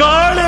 காள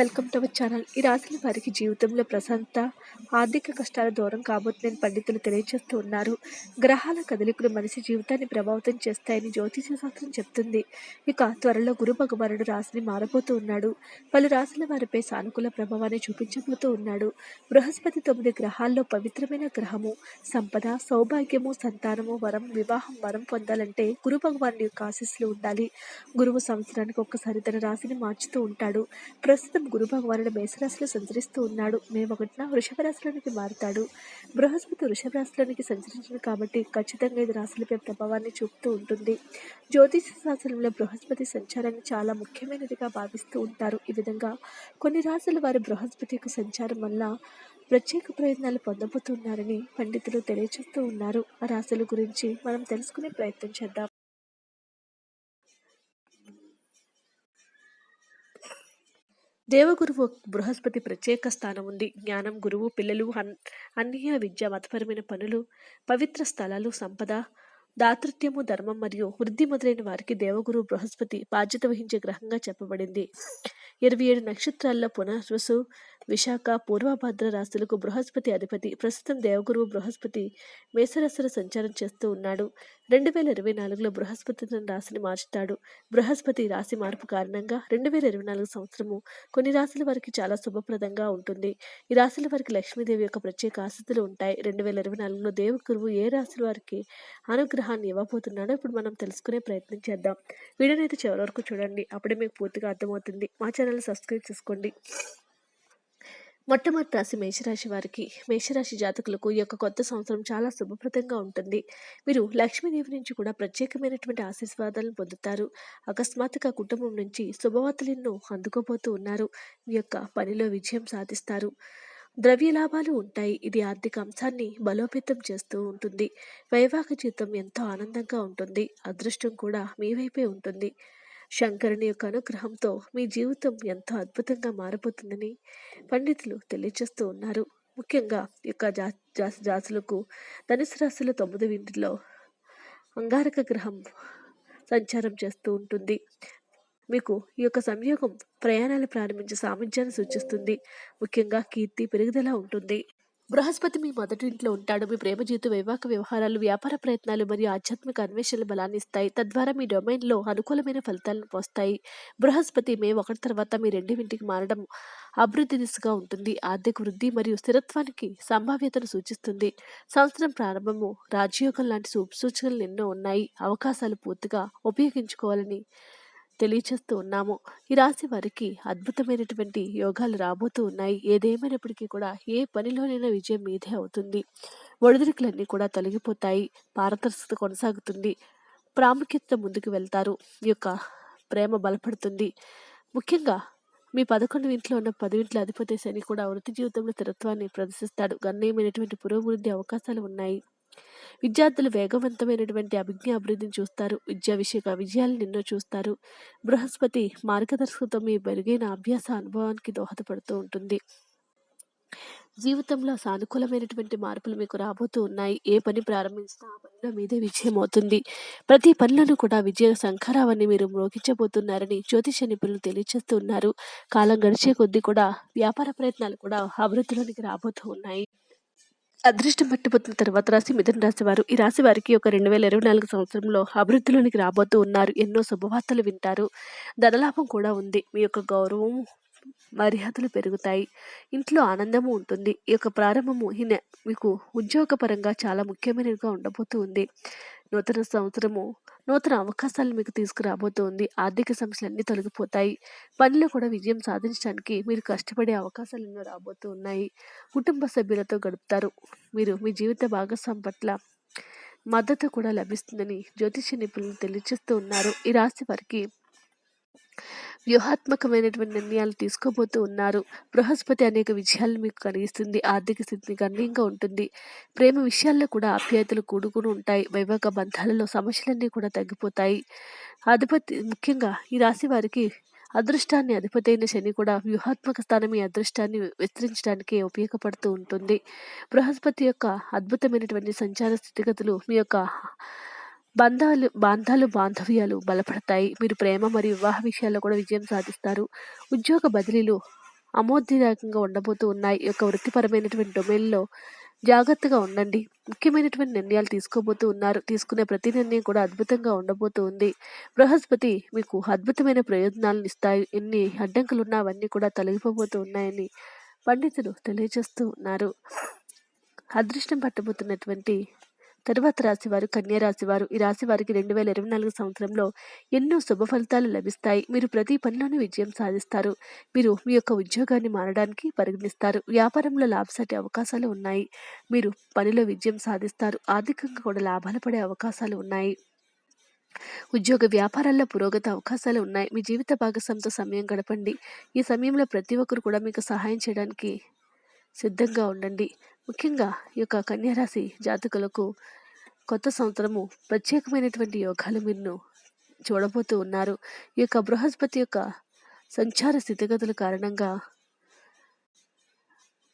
Welcome to our channel. ఈ రాశుల వారికి జీవితంలో ప్రశాంత ఆర్థిక కష్టాల దూరం కాబోతుందని పండితులు తెలియజేస్తూ ఉన్నారు. గ్రహాల కదలికలు మనిషి జీవితాన్ని ప్రభావితం చేస్తాయని జ్యోతిష శాస్త్రం చెప్తుంది. ఇక త్వరలో గురు భగవానుడు రాశిని మారబోతూ ఉన్నాడు. పలు రాశుల వారిపై సానుకూల ప్రభావాన్ని చూపించబోతూ ఉన్నాడు. బృహస్పతి తొమ్మిది గ్రహాల్లో పవిత్రమైన గ్రహము సంపద సౌభాగ్యము సంతానము వరం వివాహం వరం పొందాలంటే గురు భగవానుడి యొక్క ఆశీస్సులు ఉండాలి. గురువు సంవత్సరానికి ఒక్కసారి తన రాశిని మార్చుతూ ఉంటాడు. ప్రస్తుతం గురు భగవానుడు మేషరాశిలో సంచరిస్తూ ఉన్నాడు. మే ఒకటిన వృషభ రాశిలోనికి మారుతాడు. బృహస్పతి వృషభ రాశిలోనికి సంచరించడం కాబట్టి ఖచ్చితంగా ఇది రాశులపై ప్రభావాన్ని చూపుతూ ఉంటుంది. జ్యోతిష శాస్త్రంలో బృహస్పతి సంచారాన్ని చాలా ముఖ్యమైనదిగా భావిస్తూ ఉంటారు. ఈ విధంగా కొన్ని రాశుల వారు బృహస్పతి యొక్క సంచారం వల్ల ప్రత్యేక ప్రయోజనాలు పొందబోతున్నారని పండితులు తెలియజేస్తూ ఉన్నారు. ఆ రాశుల గురించి మనం తెలుసుకునే ప్రయత్నం చేద్దాం. దేవగురువు బృహస్పతి ప్రత్యేక స్థానం ఉంది. జ్ఞానం గురువు పిల్లలు అన్ అన్య విద్య మతపరమైన పనులు పవిత్ర స్థలాలు సంపద దాతృత్యము ధర్మం మరియు వృద్ధి మొదలైన వారికి దేవగురు బృహస్పతి బాధ్యత వహించే గ్రహంగా చెప్పబడింది. ఇరవై ఏడు నక్షత్రాల్లో పునర్వసు విశాఖ పూర్వభద్ర రాశులకు బృహస్పతి అధిపతి. ప్రస్తుతం దేవగురువు బృహస్పతి మేసరసర సంచారం చేస్తూ ఉన్నాడు. రెండు వేల ఇరవై నాలుగులో బృహస్పతి తన రాశిని మార్చుతాడు. బృహస్పతి రాశి మార్పు కారణంగా రెండు వేల ఇరవై నాలుగు సంవత్సరము కొన్ని రాశుల వారికి చాలా శుభప్రదంగా ఉంటుంది. ఈ రాశుల వారికి లక్ష్మీదేవి యొక్క ప్రత్యేక ఆసక్తులు ఉంటాయి. రెండు వేల ఇరవై నాలుగులో దేవగురువు ఏ రాశుల వారికి అనుగ్రహాన్ని ఇవ్వబోతున్నాడో ఇప్పుడు మనం తెలుసుకునే ప్రయత్నం చేద్దాం. వీడియోని అయితే చివరి వరకు చూడండి. అప్పుడే మీకు పూర్తిగా అర్థమవుతుంది. మా ఛానల్ సబ్స్క్రైబ్ చేసుకోండి. మొట్టమొదటి రాశి మేషరాశి వారికి మేషరాశి జాతకులకు ఈ యొక్క కొత్త సంవత్సరం చాలా శుభప్రదంగా ఉంటుంది. మీరు లక్ష్మీదేవి నుంచి కూడా ప్రత్యేకమైనటువంటి ఆశీర్వాదాలను పొందుతారు. అకస్మాత్తుగా కుటుంబం నుంచి శుభవార్తలు ఎన్నో అందుకోబోతూ ఉన్నారు. మీ యొక్క పనిలో విజయం సాధిస్తారు. ద్రవ్య లాభాలు ఉంటాయి. ఇది ఆర్థిక అంశాన్ని బలోపేతం చేస్తూ ఉంటుంది. వైవాహిక జీవితం ఎంతో ఆనందంగా ఉంటుంది. అదృష్టం కూడా మీ వైపే ఉంటుంది. శంకరుని యొక్క అనుగ్రహంతో మీ జీవితం ఎంతో అద్భుతంగా మారిపోతుందని పండితులు తెలియజేస్తూ ఉన్నారు. ముఖ్యంగా ఈ యొక్క జా జాతి జాతులకు ధనుసు రాశుల తొమ్మిది ఇంటిలో అంగారక గ్రహం సంచారం చేస్తూ ఉంటుంది. మీకు ఈ యొక్క సంయోగం ప్రయాణాలు ప్రారంభించే సామర్థ్యాన్ని సూచిస్తుంది. ముఖ్యంగా కీర్తి పెరుగుదల ఉంటుంది. బృహస్పతి మీ మొదటి ఇంట్లో ఉంటాడు. మీ ప్రేమ జీవితం వివాహ వ్యవహారాలు వ్యాపార ప్రయత్నాలు మరియు ఆధ్యాత్మిక అన్వేషణలు బలాన్ని ఇస్తాయి. తద్వారా మీ డొమైన్లో అనుకూలమైన ఫలితాలను పోస్తాయి బృహస్పతి మే ఒకటి తర్వాత మీ రెండింటికి మారడం అభివృద్ధి దిశగా ఉంటుంది. ఆర్థిక వృద్ధి మరియు స్థిరత్వానికి సంభావ్యతను సూచిస్తుంది. సంవత్సరం ప్రారంభము రాజయోగం లాంటి సూచనలు ఎన్నో ఉన్నాయి. అవకాశాలు పూర్తిగా ఉపయోగించుకోవాలని తెలియచేస్తూ ఉన్నాము. ఈ రాశి వారికి అద్భుతమైనటువంటి యోగాలు రాబోతూ ఉన్నాయి. ఏదేమైనప్పటికీ కూడా ఏ పనిలోనైనా విజయం మీదే అవుతుంది. ఒడిదుడుకులన్నీ కూడా తొలగిపోతాయి. పారదర్శకత కొనసాగుతుంది. ప్రాముఖ్యత ముందుకు వెళ్తారు. ఈ యొక్క ప్రేమ బలపడుతుంది. ముఖ్యంగా మీ పదకొండు ఇంట్లో ఉన్న పదివింట్ల అధిపతి శని కూడా వృత్తి జీవితంలో స్థిరత్వాన్ని ప్రదర్శిస్తాడు. గణనీయమైనటువంటి పురోభివృద్ధి అవకాశాలు ఉన్నాయి. విద్యార్థులు వేగవంతమైనటువంటి అభిజ్ఞ అభివృద్ధిని చూస్తారు. విద్యా విషయక విజయాలు నిన్నో చూస్తారు. బృహస్పతి మార్గదర్శకత్వం మీ మెరుగైన అభ్యాస అనుభవానికి దోహదపడుతూ ఉంటుంది. జీవితంలో సానుకూలమైనటువంటి మార్పులు మీకు రాబోతూ ఉన్నాయి. ఏ పని ప్రారంభించినా ఆ పనిలో మీదే విజయం అవుతుంది. ప్రతి పనులను కూడా విజయ శంఖరావాన్ని మీరు మ్రోగించబోతున్నారని జ్యోతిష నిపుణులు తెలియజేస్తూ ఉన్నారు. కాలం గడిచే కొద్దీ కూడా వ్యాపార ప్రయత్నాలు కూడా అభివృద్ధిలోనికి రాబోతూ ఉన్నాయి. అదృష్టం పట్టిపోతున్న తర్వాత రాశి మిథున రాశి వారు ఈ రాశి వారికి ఒక రెండు వేల ఇరవై నాలుగు సంవత్సరంలో అభివృద్ధిలోనికి రాబోతూ ఉన్నారు. ఎన్నో శుభవార్తలు వింటారు. ధనలాభం కూడా ఉంది. మీ యొక్క గౌరవం మర్యాదలు పెరుగుతాయి. ఇంట్లో ఆనందము ఉంటుంది. ఈ యొక్క ప్రారంభము ఈ మీకు ఉద్యోగపరంగా చాలా ముఖ్యమైనదిగా ఉండబోతూ ఉంది. నూతన సంవత్సరము నూతన అవకాశాలు మీకు తీసుకురాబోతోంది. ఆర్థిక సమస్యలన్నీ తొలగిపోతాయి. పనిలో కూడా విజయం సాధించడానికి మీరు కష్టపడే అవకాశాలు ఎన్నో రాబోతూ ఉన్నాయి కుటుంబ సభ్యులతో గడుపుతారు. మీరు మీ జీవిత భాగస్వామి పట్ల మద్దతు కూడా లభిస్తుందని జ్యోతిష్య నిపుణులు తెలియజేస్తూ ఉన్నారు. ఈ రాశి వారికి వ్యూహాత్మకమైనటువంటి నిర్ణయాలు తీసుకోబోతూ ఉన్నారు. బృహస్పతి అనేక విజయాలు మీకు కలిగిస్తుంది. ఆర్థిక స్థితిని గణనీయంగా ఉంటుంది. ప్రేమ విషయాల్లో కూడా ఆప్యాయతలు కూడుకుని ఉంటాయి. వైవాహిక బంధాలలో సమస్యలన్నీ కూడా తగ్గిపోతాయి. అధిపతి ముఖ్యంగా ఈ రాశి వారికి అదృష్టాన్ని అధిపతి అయిన శని కూడా వ్యూహాత్మక స్థానం ఈ అదృష్టాన్ని విస్తరించడానికి ఉపయోగపడుతూ ఉంటుంది. బృహస్పతి యొక్క అద్భుతమైనటువంటి సంచార స్థితిగతులు మీ యొక్క బంధాలు బాంధాలు బాంధవ్యాలు బలపడతాయి. మీరు ప్రేమ మరియు వివాహ విషయాల్లో కూడా విజయం సాధిస్తారు. ఉద్యోగ బదిలీలు అమోద్యదాయకంగా ఉండబోతూ ఉన్నాయి. యొక్క వృత్తిపరమైనటువంటి డొమైన్లో జాగ్రత్తగా ఉండండి. ముఖ్యమైనటువంటి నిర్ణయాలు తీసుకోబోతూ ఉన్నారు. తీసుకునే ప్రతి నిర్ణయం కూడా అద్భుతంగా ఉండబోతూ ఉంది. బృహస్పతి మీకు అద్భుతమైన ప్రయోజనాలను ఇస్తాయి. ఎన్ని అడ్డంకులు ఉన్నా అవన్నీ కూడా తొలగిపోబోతూ ఉన్నాయని పండితులు తెలియజేస్తూ ఉన్నారు. అదృష్టం పట్టబోతున్నటువంటి తరువాత రాశి వారు కన్యా రాశి వారు ఈ రాశి వారికి రెండు వేల ఇరవై నాలుగు సంవత్సరంలో ఎన్నో శుభ ఫలితాలు లభిస్తాయి. మీరు ప్రతి పనిలోనూ విజయం సాధిస్తారు. మీరు మీ యొక్క ఉద్యోగాన్ని మారడానికి పరిగణిస్తారు. వ్యాపారంలో లాభసాటి అవకాశాలు ఉన్నాయి. మీరు పనిలో విజయం సాధిస్తారు. ఆర్థికంగా కూడా లాభాలు పడే అవకాశాలు ఉన్నాయి. ఉద్యోగ వ్యాపారాల్లో పురోగతి అవకాశాలు ఉన్నాయి. మీ జీవిత భాగస్వామితో సమయం గడపండి. ఈ సమయంలో ప్రతి ఒక్కరు కూడా మీకు సహాయం చేయడానికి సిద్ధంగా ఉండండి. ముఖ్యంగా ఈ యొక్క కన్యారాశి జాతకులకు కొత్త సంవత్సరము ప్రత్యేకమైనటువంటి యోగాలు మీరు చూడబోతూ ఉన్నారు. ఈ యొక్క బృహస్పతి యొక్క సంచార స్థితిగతుల కారణంగా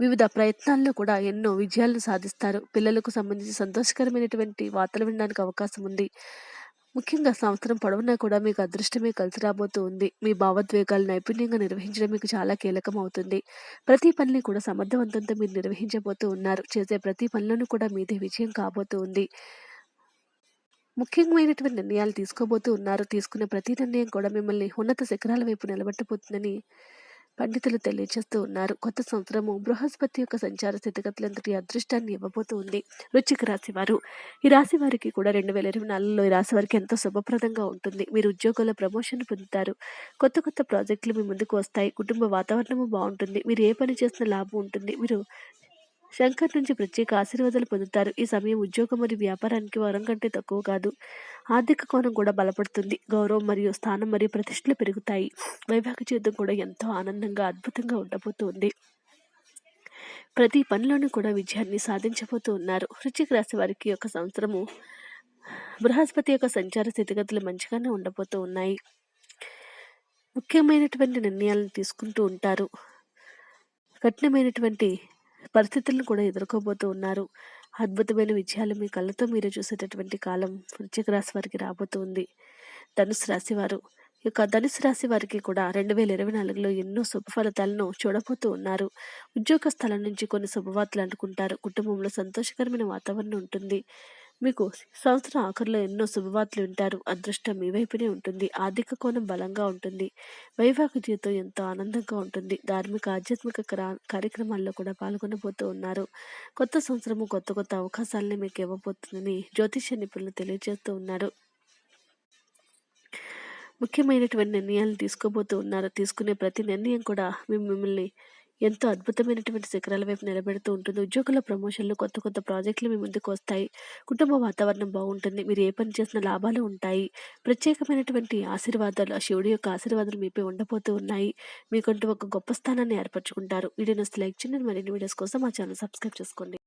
వివిధ ప్రయత్నాల్లో కూడా ఎన్నో విజయాలను సాధిస్తారు. పిల్లలకు సంబంధించి సంతోషకరమైనటువంటి వార్తలు వినడానికి అవకాశం ఉంది. ముఖ్యంగా సంవత్సరం పొడవునా కూడా మీకు అదృష్టమే కలిసి రాబోతూ ఉంది. మీ భావోద్వేగాలు నైపుణ్యంగా నిర్వహించడం మీకు చాలా కీలకం అవుతుంది ప్రతి పనిని కూడా సమర్థవంతంతో మీరు నిర్వహించబోతూ ఉన్నారు. చేసే ప్రతి పనిలోనూ కూడా మీదే విజయం కాబోతూ ఉంది. ముఖ్యమైనటువంటి నిర్ణయాలు తీసుకోబోతూ ఉన్నారు. తీసుకునే ప్రతి నిర్ణయం కూడా మిమ్మల్ని ఉన్నత శిఖరాల వైపు నిలబెట్టబోతుందని పండితులు తెలియజేస్తూ ఉన్నారు. కొత్త సంవత్సరము బృహస్పతి యొక్క సంచార స్థితిగతులంతటి అదృష్టాన్ని ఇవ్వబోతూ ఉంది వృచ్చిక రాశి వారు ఈ రాశి వారికి కూడా రెండు వేల ఇరవై నాలుగులో ఈ రాశి వారికి ఎంతో శుభప్రదంగా ఉంటుంది. మీరు ఉద్యోగంలో ప్రమోషన్ పొందుతారు. కొత్త కొత్త ప్రాజెక్టులు మీ ముందుకు వస్తాయి. కుటుంబ వాతావరణము బాగుంటుంది. మీరు ఏ పని చేసిన లాభం ఉంటుంది. మీరు శంకర్ నుంచి ప్రత్యేక ఆశీర్వాదాలు పొందుతారు. ఈ సమయం ఉద్యోగం మరియు వ్యాపారానికి వరం కంటే తక్కువ కాదు. ఆర్థిక కోణం కూడా బలపడుతుంది. గౌరవం మరియు స్థానం మరియు ప్రతిష్టలు పెరుగుతాయి. వైవాహిక జీవితం కూడా ఎంతో ఆనందంగా అద్భుతంగా ఉండబోతుంది. ప్రతి పనిలోనూ కూడా విజయాన్ని సాధించబోతూ ఉన్నారు వృశ్చిక రాశి వారికి యొక్క సంవత్సరము బృహస్పతి యొక్క సంచార స్థితిగతులు మంచిగానే ఉండబోతూ ఉన్నాయి ముఖ్యమైనటువంటి నిర్ణయాలను తీసుకుంటూ ఉంటారు. కఠినమైనటువంటి పరిస్థితులను కూడా ఎదుర్కోబోతూ ఉన్నారు. అద్భుతమైన విజయాలు మీ కళ్ళతో మీరు చూసేటటువంటి కాలం వృశ్చిక రాశి వారికి రాబోతుంది. ధనుసు రాశి వారు. ఈ యొక్క ధనుసు రాశి వారికి కూడా రెండు వేల ఇరవై నాలుగులో ఎన్నో శుభఫలితాలను చూడబోతూ ఉన్నారు. ఉద్యోగ స్థలం నుంచి కొన్ని శుభవార్తలు అనుకుంటారు. కుటుంబంలో సంతోషకరమైన వాతావరణం ఉంటుంది. మీకు సంవత్సరం ఆఖరిలో ఎన్నో శుభవార్తలు వింటారు. అదృష్టం మీ వైపునే ఉంటుంది. ఆర్థిక కోణం బలంగా ఉంటుంది. వైవాహిక జీవితం ఎంతో ఆనందంగా ఉంటుంది. ధార్మిక ఆధ్యాత్మిక కార్యక్రమాల్లో కూడా పాల్గొనబోతూ ఉన్నారు. కొత్త సంవత్సరము కొత్త కొత్త అవకాశాలని మీకు ఇవ్వబోతుందని జ్యోతిష నిపుణులు తెలియజేస్తూ ఉన్నారు. ముఖ్యమైనటువంటి నిర్ణయాలు తీసుకోబోతూ ఉన్నారు. తీసుకునే ప్రతి నిర్ణయం కూడా మిమ్మల్ని ఎంతో అద్భుతమైనటువంటి శిఖరాల వైపు నిలబెడుతూ ఉంటుంది. ఉద్యోగుల ప్రమోషన్లు కొత్త కొత్త ప్రాజెక్టులు మీ ముందుకు వస్తాయి. కుటుంబ వాతావరణం బాగుంటుంది. మీరు ఏ పని చేసిన లాభాలు ఉంటాయి. ప్రత్యేకమైనటువంటి ఆశీర్వాదాలు ఆ శివుడి యొక్క ఆశీర్వాదాలు మీపై ఉండబోతూ ఉన్నాయి. మీకంటూ ఒక గొప్ప స్థానాన్ని ఏర్పరచుకుంటారు. వీడియో నస్తే లైక్ చేయండి. మరిన్ని వీడియోస్ కోసం మా ఛానల్ సబ్స్క్రైబ్ చేసుకోండి.